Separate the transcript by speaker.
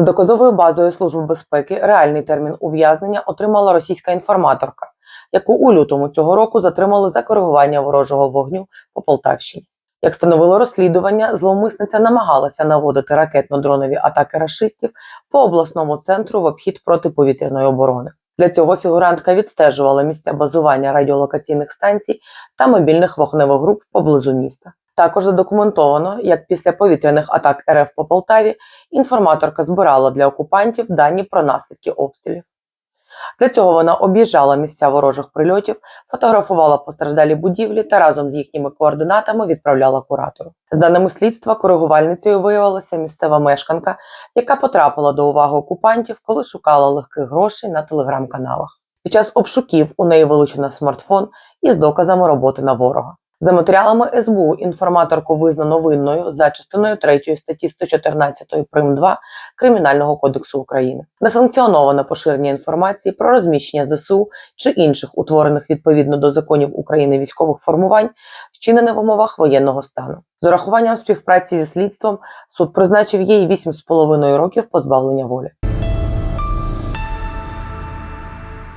Speaker 1: З доказовою базою Служби безпеки реальний термін ув'язнення отримала російська інформаторка, яку у лютому цього року затримали за коригування ворожого вогню по Полтавщині. Як становило розслідування, зловмисниця намагалася наводити ракетно-дронові атаки рашистів по обласному центру в обхід протиповітряної оборони. Для цього фігурантка відстежувала місця базування радіолокаційних станцій та мобільних вогневих груп поблизу міста. Також задокументовано, як після повітряних атак РФ по Полтаві інформаторка збирала для окупантів дані про наслідки обстрілів. Для цього вона об'їжджала місця ворожих прильотів, фотографувала постраждалі будівлі та разом з їхніми координатами відправляла куратору. З даними слідства, коригувальницею виявилася місцева мешканка, яка потрапила до уваги окупантів, коли шукала легких грошей на телеграм-каналах. Під час обшуків у неї вилучено смартфон із доказами роботи на ворога. За матеріалами СБУ інформаторку визнано винною за частиною 3 статті 114 прим. 2 Кримінального кодексу України. Несанкціоноване поширення інформації про розміщення ЗСУ чи інших утворених відповідно до законів України військових формувань, вчинене в умовах воєнного стану. З урахуванням співпраці зі слідством суд призначив їй 8,5 років позбавлення волі.